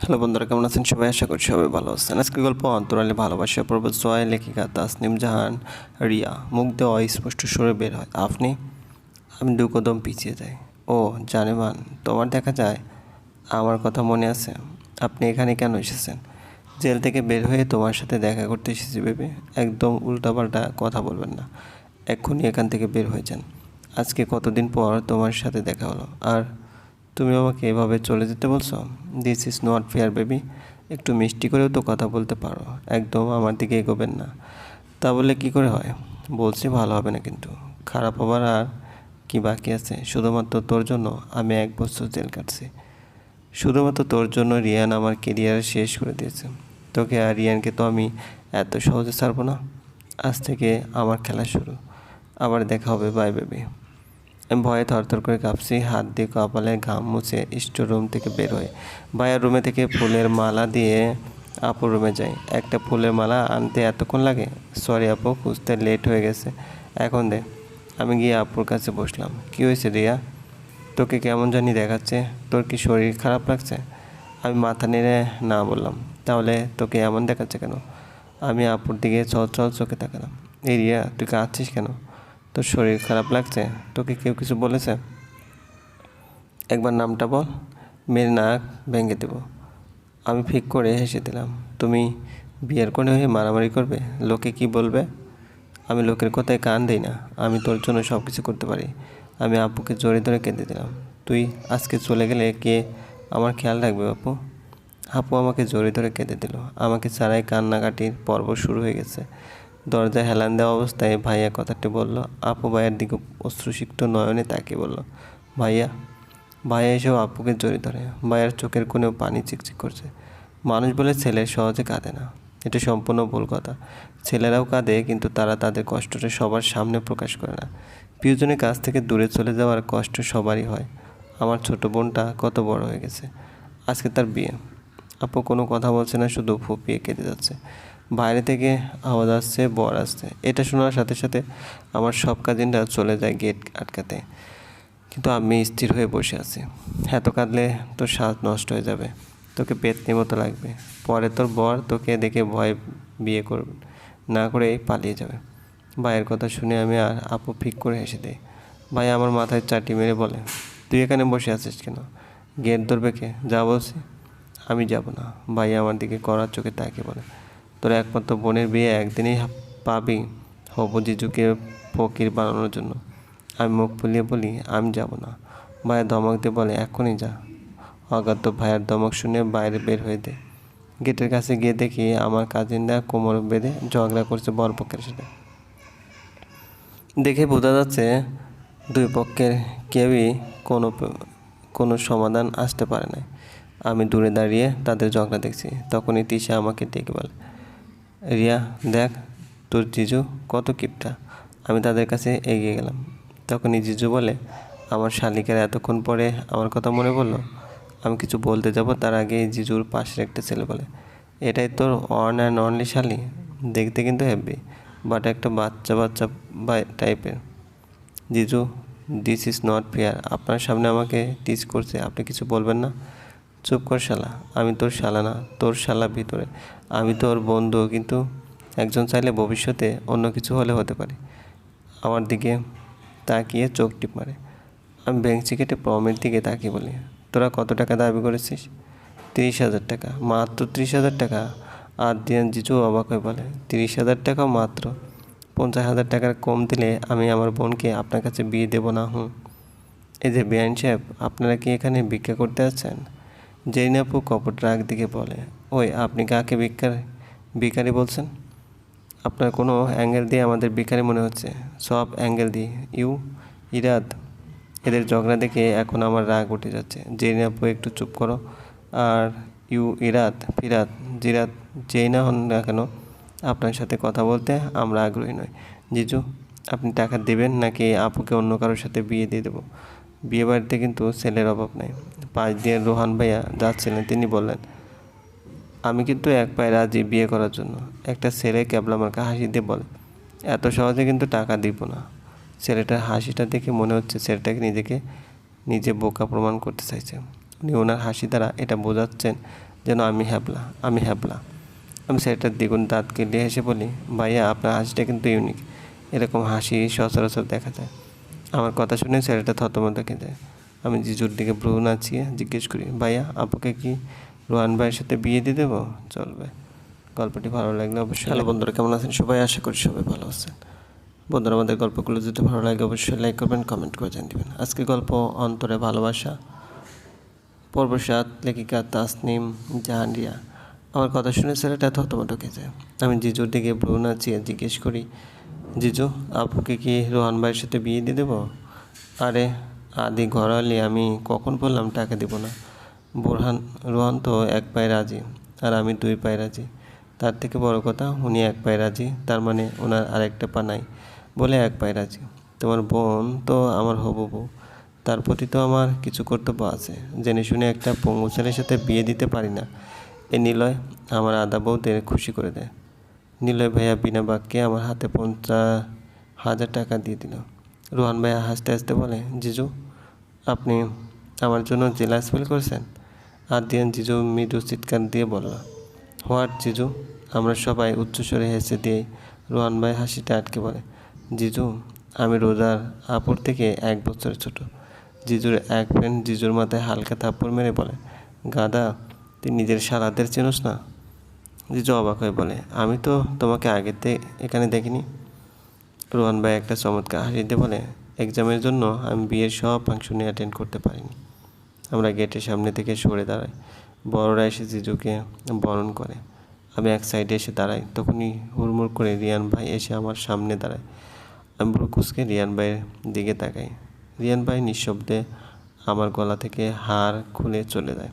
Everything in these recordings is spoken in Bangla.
হ্যালো বন্ধুরা, কেমন আছেন সবাই? আশা করছি সবাই ভালো আছেন। আজকে গল্প অন্তরালে ভালোবাসা পর্ব জয় লেখিকা তাসনিম জাহান রিয়া। মুখ দিয়ে অস্পষ্ট সুরে বের হয়, আপনি? আমি দু কদম পিছিয়ে যাই। ও, জানেমান, তোমার দেখা যায়? আমার কথা মনে আছে? আপনি এখানে কেন এসেছেন? জেল থেকে বের হয়ে তোমার সাথে দেখা করতে এসেছি ভেবে একদম উল্টাপাল্টা কথা বলবেন না। এক্ষুনি এখান থেকে বের হয়ে যান। আজকে কতদিন পর তোমার সাথে দেখা হলো? আর তুমি আমাকে এভাবে চলে যেতে বলছো? This is not fair baby একটু মিষ্টি করেও তো কথা বলতে পারো। একদম আমার দিকে এগোবেন না। তা বলে কি করে হয়? বলছি ভালো হবে না কিন্তু। খারাপ হবার আর কি বাকি আছে? শুধুমাত্র তোর জন্য আমি এক বছর জেল কাটছি। শুধুমাত্র তোর জন্য রিয়ান আমার কেরিয়ার শেষ করে দিয়েছে। তোকে আর রিয়ানকে তো আমি এত সহজে ছাড়বো না। আজ থেকে আমার খেলা শুরু। আবার দেখা হবে। বাই বেবি ভয়ে থরথর করে কাঁপছি, হাত দিয়ে কপালে ঘাম মুছে স্টোর রুম থেকে বের হয়ে ভাইয়ার রুমে থেকে ফুলের মালা দিয়ে আপুর রুমে যাই। একটা ফুলের মালা আনতে এতক্ষণ লাগে? সরি আপু, খুঁজতে লেট হয়ে গেছে। এখন দে, আমি গিয়ে আপুর কাছে বসলাম। কী হয়েছে রিয়া? তোকে কেমন জানি দেখাচ্ছে। তোর কি শরীর খারাপ লাগছে? আমি মাথা নেড়ে না বললাম। তাহলে তোকে এমন দেখাচ্ছে কেন? আমি আপুর দিকে চল চল চোখে তাকালাম। এই রিয়া, তুই কাঁদছিস কেন? তোর শরীর খারাপ লাগছে? তোকে কেউ কিছু বলেছে? একবার নামটা বল, মেয়ের নাক ভেঙে দেব। আমি ফিক করে হেসে দিলাম, তুমি বিয়ের কোণে হয়ে মারামারি করবে? লোকে কি বলবে? আমি লোকের কথায় কান দিই না, আমি তোর জন্য সব কিছু করতে পারি। আমি আপুকে জোরে ধরে কেঁদে দিলাম, তুই আজকে চলে গেলে কে আমার খেয়াল রাখবে আপু? আপু আমাকে জোরে ধরে কেঁদে দিল, আমাকে ছাড়াই কান্নাকাটির পর্ব শুরু হয়ে গেছে। দরজা হেলান দেওয়া অবস্থায় ভাইয়া কথাটি বলল, আপু ভাইয়ের দিকে অশ্রুসিক্ত নয়নে তাকিয়ে বলল, ভাইয়া ভাইয়া এসেও আপুকে জড়িয়ে ধরে। ভাইয়ার চোখের কোণেও পানি চিকচিক করছে। মানুষ বলে ছেলে সহজে কাঁদে না। এটা সম্পূর্ণ ভুল কথা। ছেলেরাও কাঁদে, কিন্তু তারা তাদের কষ্টটা সবার সামনে প্রকাশ করে না। প্রিয়জনের কাছ থেকে দূরে চলে যাওয়ার কষ্ট সবারই হয়। আমার ছোট বোনটা কত বড় হয়ে গেছে। আজকে তার বিয়ে। আপু কোনো কথা বলছে না, শুধু ফুপিয়ে কেটে যাচ্ছে। বাইরে থেকে আওয়াজ আসছে, বর আসছে। এটা শোনার সাথে সাথে আমার সব কাজিনরা চলে যায় গেট আটকাতে। কিন্তু আমি স্থির হয়ে বসে আছি। এত কাঁদলে তোর শ্বাস নষ্ট হয়ে যাবে। তোকে পেতনি মতো লাগবে। পরে তোর বর তোকে দেখে ভয়, বিয়ে করবে না করেই পালিয়ে যাবে। ভাইয়ের কথা শুনে আমি আর আপু ফিক করে হেসে দিই। ভাই আমার মাথায় চাটি মেরে বলে, তুই এখানে বসে আছিস কেন? গেট ধরবে কে? যা বলছি, আমি যাব না। ভাই আমার দিকে করার চোখে তাকে বলে তোর একমাত্র বোনের বিয়ে একদিনেই পাবি হবু জিজুকে ফকির বানানোর জন্য। আমি মুখ ফুলিয়ে বলি, আমি যাব না। ভাইয়া ধমক দিয়ে বলে, এখনই যা। অগাধ ভাইয়ের ধমক শুনে বাইরে বের হয়ে দে। গেটের কাছে গিয়ে দেখি আমার কাজিনরা কোমর বেঁধে ঝগড়া করছে বরপক্ষের সাথে। দেখে বোঝা যাচ্ছে দুই পক্ষের কেউই কোনো কোনো সমাধান আসতে পারে না আমি দূরে দাঁড়িয়ে তাদের ঝগড়া দেখছি। তখনই তিশা আমাকে ডেকে বলে রিয়া, দেখ, তোর জিজু কত কিপটা। আমি তাদের কাছে এগিয়ে গেলাম। তখনই জিজু বলে, আমার শালিকার এতক্ষণ পরে আমার কথা মনে পড়ল? আমি কিছু বলতে যাব? তার আগে জিজুর পাশের একটা ছেলে বলে, এটাই তোর অন অ্যান্ড অনলি শালি? দেখতে কিন্তু হেভি বাট একটা বাচ্চা বাচ্চা বা টাইপের জিজু দিস ইজ নট ফেয়ার আপনার সামনে আমাকে টিচ করছে, আপনি কিছু বলবেন না? চুপ কর শালা, আমি তোর শালা না, তোর শালা ভিতরে। আমি তোর বন্ধু, কিন্তু একজন চাইলে ভবিষ্যতে অন্য কিছু হলে হতে পারে। আমার দিকে তাকিয়ে চোখ টিপ মারে। আমি ব্যাংক কেটে প্রমের দিকে তাকিয়ে বলি, তোরা কত টাকা দাবি করেছিস? তিরিশ হাজার টাকা, মাত্র তিরিশ হাজার টাকা। আর দিয়ান জিজু অবাক হয়ে বলে, তিরিশ হাজার টাকা মাত্র? পঞ্চাশ হাজার টাকার কম দিলে আমি আমার বোনকে আপনার কাছে বিয়ে দেবো না, হুম? এই যে বিআইন সাহেব, আপনারা কি এখানে ভিক্ষা করতে আছেন জেরিনাপু কপট রাগ দিকে বলে, ওই, আপনি কাকে ভিক্ষার, ভিখারি বলছেন? আপনার কোনো অ্যাঙ্গেল দিয়ে আমাদের ভিখারি মনে হচ্ছে। সব অ্যাঙ্গেল দিয়ে। ইউ, ইরাদ, এদের ঝগড়া দেখে এখন আমার রাগ উঠে যাচ্ছে। জেরিনাপু একটু চুপ করো। আর ইউ ইরাত ফিরাত জিরাত যেই না হন না কেন, আপনার সাথে কথা বলতে আমরা আগ্রহী নই। জিজু, আপনি টাকা দেবেন নাকি আপুকে অন্য কারোর সাথে বিয়ে দিয়ে দেবো? বিয়ে বাড়িতে কিন্তু ছেলের অভাব নেই। পাঁচ দিয়ে রোহান ভাইয়া যাচ্ছিলেন, তিনি বললেন, আমি কিন্তু এক পায়ে রাজি বিয়ে করার জন্য। একটা ছেলে ক্যাবলা মার্কা হাসি দিয়ে বলে, এত সহজে কিন্তু টাকা দিব না। ছেলেটার হাসিটা দেখে মনে হচ্ছে ছেলেটাকে নিজেকে, নিজে বোকা প্রমাণ করতে চাইছে। উনি ওনার হাসি দ্বারা এটা বোঝাচ্ছেন যেন আমি হ্যাবলা আমি হ্যাবলা। আমি ছেলেটার দ্বিগুণ দাঁত কেটে হেসে বলি, ভাইয়া, আপনার হাসিটা কিন্তু ইউনিক। এরকম হাসি সচরাচর দেখা যায়। আমার কথা শুনে ছেলেটা থতমত যায় আমি জিজুর দিকে ভ্রু নাচিয়ে জিজ্ঞেস করি ভাইয়া আপুকে কি রোহান ভাইয়ের সাথে বিয়ে দিয়ে দেবো? চলবে গল্পটি ভালো লাগলে অবশ্যই হ্যালো বন্ধুরা কেমন আছেন? সবাই আশা করি সবাই ভালো আছেন। বন্ধুরা আমাদের গল্পগুলো যদি ভালো লাগে অবশ্যই লাইক করবেন কমেন্ট করে জানিয়ে দেবেন। আজকের গল্প অন্তরে ভালোবাসা। পর্ব সাত লেখিকা তাসনিম জাহানরিয়া আমার কথা শুনে ছেলেটা থতমত যায়। আমি জিজুর দিকে ভ্রু নাচিয়ে জিজ্ঞেস করি জিজু, আপুকে কি রোহান ভাইয়ের সাথে বিয়ে দিয়ে দেবো? আরে, আদি ঘরালি আমি কখন বললাম টাকা দেবো না। বোরহান, রোহান তো এক পায়ে রাজি, আর আমি দুই পায়ে রাজি। তার থেকে বড় কথা, উনি এক পায়ে রাজি, তার মানে ওনার আরেকটা পা নাই বলে এক পায়ে রাজি। তোমার বোন তো আমার হবু বউ, তার প্রতি তো আমার কিছু কর্তব্য আছে। জেনে শুনে একটা পঙ্গু ছেলের সাথে বিয়ে দিতে পারি না। এ নিলয়, আমার আদা বউদের খুশি করে দেয় নিলয় ভাইয়া বিনা বাক্যে আমার হাতে পঞ্চাশ হাজার টাকা দিয়ে দিল। রোহান ভাইয়া হাসতে হাসতে বলে, জিজু, আপনি আমার জন্য জেলাস ফিল করেছেন, আর দিয়ান জিজু মৃদু চিৎকার দিয়ে বলল, হোয়াট জিজু? আমরা সবাই উচ্চস্বরে হেসে দিয়ে রোহান ভাই হাসিটা আটকে বলে জিজু, আমি রোজার আপুর থেকে এক বছরের ছোট। জিজুর এক ফ্রেন্ড জিজুর মাথায় হালকা থাপ্পড় মেরে বলে, গাদা, তুই নিজের সারাদের চেনোস না? জিজু অবাক হয়ে বলে, আমি তো তোমাকে আগেতে এখানে দেখিনি। রোহান ভাই একটা চমৎকার হাসি দিয়ে বলে এক্সামের জন্য আমি বিয়ের সব ফাংশনে অ্যাটেন্ড করতে পারিনি। আমরা গেটের সামনে থেকে সরে দাঁড়াই। বড়রা এসে জিজুকে বরণ করে। আমি এক সাইডে এসে দাঁড়াই। তখনই হুড়মুড় করে রিয়ান ভাই এসে আমার সামনে দাঁড়ায়। আমি ব্রুকুসকে রিয়ান ভাইয়ের দিকে তাকাই। রিয়ান ভাই নিঃশব্দে আমার গলা থেকে হার খুলে চলে যায়।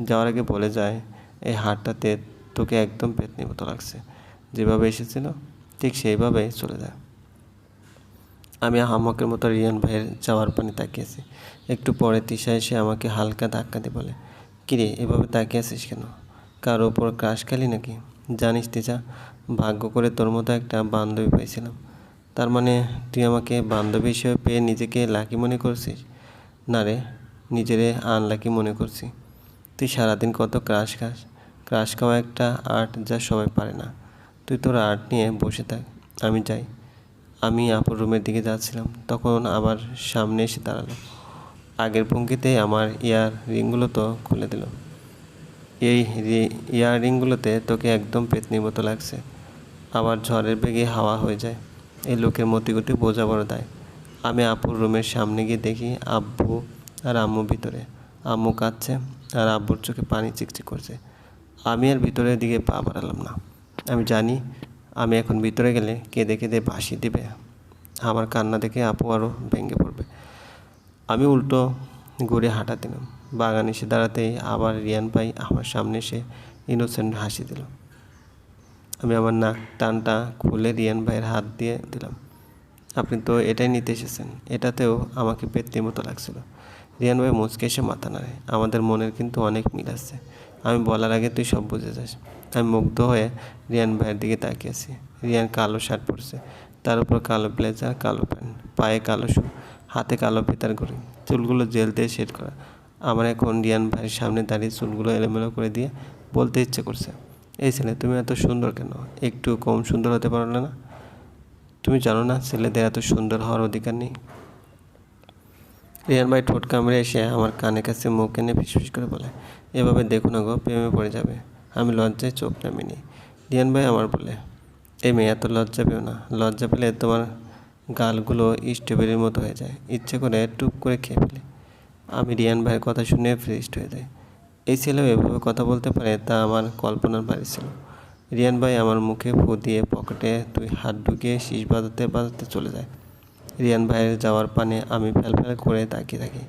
যাওয়ার আগে বলে যায়, এই হারটাতে তোকে একদম পেতনি মতো লাগছে। যেভাবে এসেছিল, ঠিক সেইভাবেই চলে যায় আমি হামকের মতো রিয়ান ভাইয়ের যাওয়ার পানি তাকিয়েছি একটু পরে তিশা এসে আমাকে হালকা ধাক্কা দিয়ে বলে, কিরে, এভাবে তাকিয়ে আছিস কেন? কারও ওপর ক্রাশ খালি নাকি? জানিস তিশা, ভাগ্য করে তোর মতো একটা বান্ধবী পেয়েছিলাম। তার মানে তুই আমাকে বান্ধবী হিসেবে পেয়ে নিজেকে লাকি মনে করছিস? না রে, নিজেরে আনলাকি মনে করছি। তুই সারাদিন কত ক্রাশ খাস। ক্রাশ খাওয়া একটা আর্ট যা সবাই পারে না। তুই তোর আর্ট নিয়ে বসে থাক, আমি যাই। আমি আপুর রুমের দিকে যাচ্ছিলাম, তখন আবার সামনে এসে দাঁড়াল। আগের ভঙ্গিতে আমার ইয়ার রিংগুলো তো খুলে দিল। এই ইয়ার রিংগুলোতে তোকে একদম পেতনির মতো লাগছে। আবার ঝড়ের বেগে হাওয়া হয়ে যায়। এই লোকের মতিগতি বোঝা বড় দেয়। আমি আপুর রুমের সামনে গিয়ে দেখি আব্বু আর আম্মু ভিতরে। আম্মু কাঁদছে আর আব্বুর চোখে পানি চিকচিক করছে। আমি আর ভিতরের দিকে পা বাড়ালাম না। আমি জানি আমি এখন ভিতরে গেলে কেঁদে কেঁদে ভাসিয়ে দেবে। আমার কান্না দেখে আপু আরও ভেঙে পড়বে। আমি উল্টো ঘুরে হাঁটা দিলাম। বাগান এসে দাঁড়াতেই আবার রিয়ান ভাই আমার সামনে এসে ইনোসেন্ট হাসি দিল। আমি আমার নাক টানটা খুলে রিয়ান ভাইয়ের হাত দিয়ে দিলাম। আপনি তো এটাই নিতে এসেছেন। এটাতেও আমাকে পেতনির মতো লাগছিল। রিয়ান ভাই মুচকে এসে মাথা নাড়ে। আমাদের মনের কিন্তু অনেক মিল আছে। আমি বলার আগে তুই সব বুঝে যাস। আমি মুগ্ধ হয়ে রিয়ান ভাইয়ের দিকে তাকিয়েছি। রিয়ান কালো শার্ট পরছে। তার উপর কালো ব্লেজার, কালো প্যান্ট, পায়ে কালো শু, হাতে কালো পিতার ঘড়ি, চুলগুলো জেল দিয়ে শেড করা। আমার এখন রিয়ান ভাইয়ের সামনে দাঁড়িয়ে চুলগুলো এলোমেলো করে দিয়ে বলতে ইচ্ছে করছে, এই ছেলে, তুমি এত সুন্দর কেন? একটু কম সুন্দর হতে পারলে না? তুমি জানো না, ছেলেদের এত সুন্দর হওয়ার অধিকার নেই? রিয়ান ভাই ঠোঁট কামড়ে এসে আমার কানে কাছে মুখ এনে ফিসফিস করে বলে এভাবে দেখো না গো প্রেমে পড়ে যাবে। আমি লজ্জায় চোখ নামিনি। রিয়ান ভাই আমার বলে, এই মেয়ে, এত লজ্জা পেও না। লজ্জা পেলে তোমার গালগুলো স্ট্রবেরির মতো হয়ে যায়। ইচ্ছে করে টুপ করে খেয়ে ফেলে। আমি রিয়ান ভাইয়ের কথা শুনে ফ্রেস্ট হয়ে যাই। এই ছেলেও এভাবে কথা বলতে পারে তা আমার কল্পনার বাড়ি ছিল। রিয়ান ভাই আমার মুখে ফু দিয়ে পকেটে তুই হাত ঢুকিয়ে শীষ বাজাতে বাজাতে চলে যায়। রিয়ান ভাইয়ের যাওয়ার পানে আমি ফেল ফেল করে তাকিয়ে থাকি।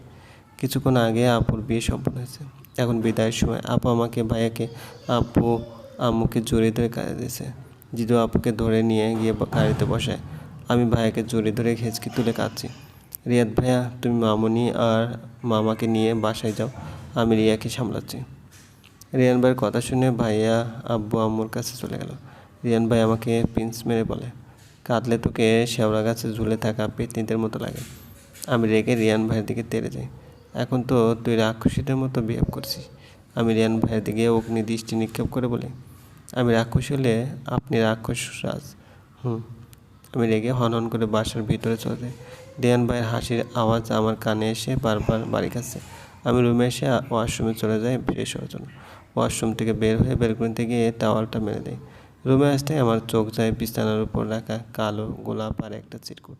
কিছুক্ষণ আগে আপুর বিয়ে সম্পন্ন হয়েছে। এখন বিদায়ের সময় আপু আমাকে, ভাইয়াকে, আপু আম্মুকে জড়িয়ে ধরে কাঁদে দিয়েছে। জিদু আপুকে ধরে নিয়ে গিয়ে গাড়িতে বসায়। আমি ভাইয়াকে জড়িয়ে ধরে খেঁচকি তুলে কাঁদছি। রিয়াদ ভাইয়া, তুমি মামুনি আর মামাকে নিয়ে বাসায় যাও। আমি রিয়াকে সামলাচ্ছি। রিয়ান ভাইয়ের কথা শুনে ভাইয়া, আব্বু, আম্মুর কাছে চলে গেল। রিয়ান ভাই আমাকে পিন্স মেরে বলে, কাঁদলে তোকে শেওড়া গাছে ঝুলে থাকা পেতনিদের মতো লাগে। আমি রেগে রিয়ান ভাইয়ের দিকে তেড়ে যাই। এখন তো তুই রাক্ষসীদের মতো বিহেভ করছিস। আমি রিয়ান ভাইয়ের দিকে অগ্নি দৃষ্টি নিক্ষেপ করে বলি, আমি রাক্ষস হলে আপনি রাক্ষস রাজ। হুম, আমি রেগে হনহন করে বাসার ভিতরে চলে যাই। রিয়ান ভাইয়ের হাসির আওয়াজ আমার কানে এসে বারবার বাড়ি খাচ্ছে আমি রুমে এসে ওয়াশরুমে চলে যাই ফ্রেশ হওয়ার জন্য। ওয়াশরুম থেকে বের হয়ে বেলকুনিতে গিয়ে টাওয়ালটা মেরে দেয় রুমে আসতে আমার চোখ যায় বিছানার উপর রাখা কালো গোলাপ আর একটা চিরকুট।